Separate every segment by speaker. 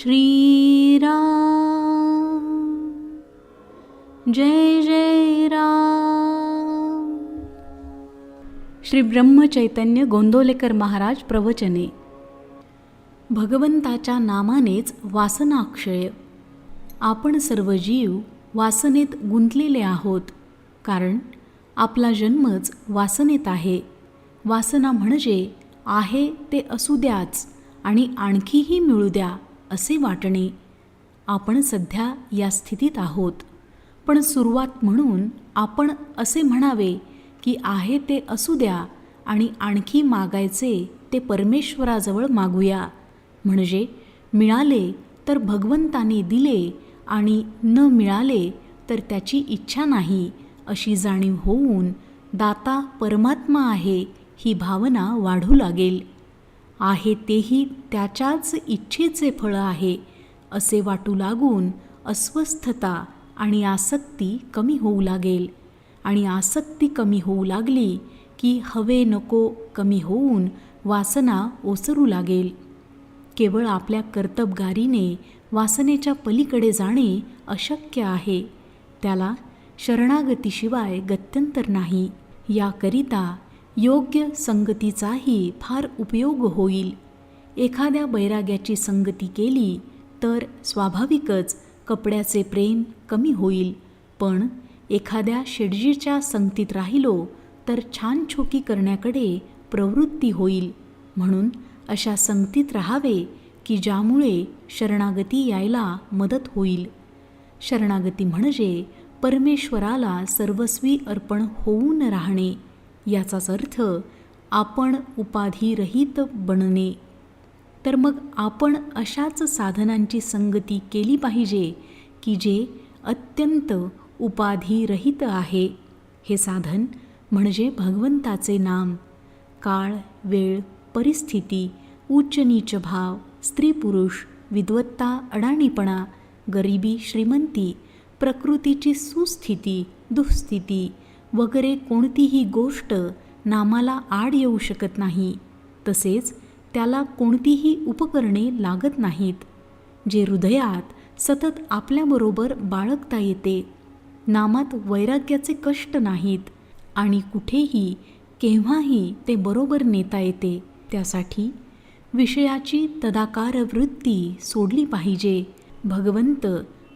Speaker 1: श्रीराम। जय जय राम। श्री ब्रह्मचैतन्य गोंदोलेकर महाराज प्रवचने। भगवंताच्या नामानेच वासनाक्षय। आपण सर्व जीव वासनेत गुंतलेले आहोत कारण आपला जन्मच वासनेत आहे. वासना म्हणजे आहे ते असू द्याच आणि आणखीही मिळू द्या. असे वाटणे आपण सध्या या स्थितीत आहोत. पण सुरुवात म्हणून आपण असे म्हणावे की आहे ते असू द्या आणि आणखी मागायचे ते परमेश्वराजवळ मागूया. म्हणजे मिळाले तर भगवंताने दिले आणि न मिळाले तर त्याची इच्छा नाही अशी जाणीव होऊन दाता परमात्मा आहे ही भावना वाढू लागेल. आहे तेही त्याच्याच इच्छेचे फळ आहे असे वाटू लागून अस्वस्थता आणि आसक्ती कमी होऊ लागेल. आणि आसक्ती कमी होऊ लागली की हवे नको कमी होऊन वासना ओसरू लागेल. केवळ आपल्या कर्तबगारीने वासनेच्या पलीकडे जाणे अशक्य आहे. त्याला शरणागतीशिवाय गत्यंतर नाही. याकरिता योग्य संगतीचाही फार उपयोग होईल. एखाद्या बैराग्याची संगती केली तर स्वाभाविकच कपड्याचे प्रेम कमी होईल. पण एखाद्या शेडजीच्या संगतीत राहिलो तर छान छोकी करण्याकडे प्रवृत्ती होईल. म्हणून अशा संगतीत राहावे की ज्यामुळे शरणागती यायला मदत होईल. शरणागती म्हणजे परमेश्वराला सर्वस्वी अर्पण होऊन राहणे. याचाच अर्थ आपण उपाधिरहित बनणे. तर मग आपण अशाच साधनांची संगती केली पाहिजे की जे अत्यंत उपाधिरहित आहे. हे साधन म्हणजे भगवंताचे नाम. काळ वेळ परिस्थिती उच्च नीच भाव स्त्री पुरुष विद्वत्ता अडाणीपणा गरिबी श्रीमंती प्रकृतीची सुस्थिती दुःस्थिती वगैरे कोणतीही गोष्ट नामाला आड येऊ शकत नाही. तसेच त्याला कोणतीही उपकरणे लागत नाहीत जे हृदयात सतत आपल्याबरोबर बाळगता येते. नामात वैराग्याचे कष्ट नाहीत आणि कुठेही केव्हाही ते बरोबर नेता येते. त्यासाठी विषयाची तदाकार वृत्ती सोडली पाहिजे. भगवंत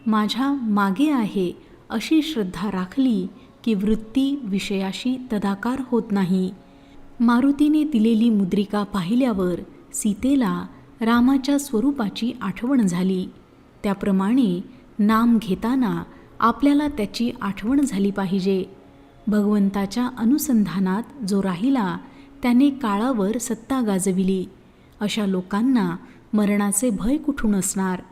Speaker 1: माझ्या मागे आहे अशी श्रद्धा राखली की वृत्ती विषयाशी तदाकार होत नाही. मारुतीने दिलेली मुद्रिका पाहिल्यावर सीतेला रामाच्या स्वरूपाची आठवण झाली. त्याप्रमाणे नाम घेताना आपल्याला त्याची आठवण झाली पाहिजे. भगवंताच्या अनुसंधानात जो राहिला त्याने काळावर सत्ता गाजविली. अशा लोकांना मरणाचे भय कुठून असणार?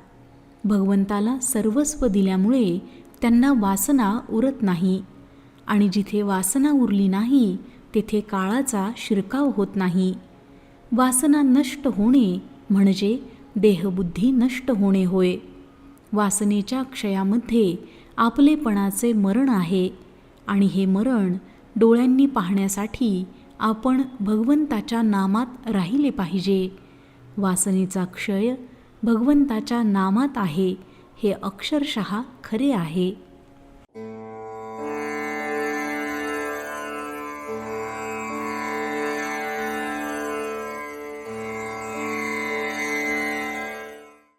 Speaker 1: भगवंताला सर्वस्व दिल्यामुळे त्यांना वासना उरत नाही. आणि जिथे वासना उरली नाही तेथे काळाचा शिरकाव होत नाही. वासना नष्ट होणे म्हणजे देहबुद्धी नष्ट होणे होय. वासनेच्या क्षयामध्ये आपलेपणाचे मरण आहे आणि हे मरण डोळ्यांनी पाहण्यासाठी आपण भगवंताच्या नामात राहिले पाहिजे. वासनेचा क्षय भगवंताच्या नामात आहे हे अक्षरशः खरे आहे.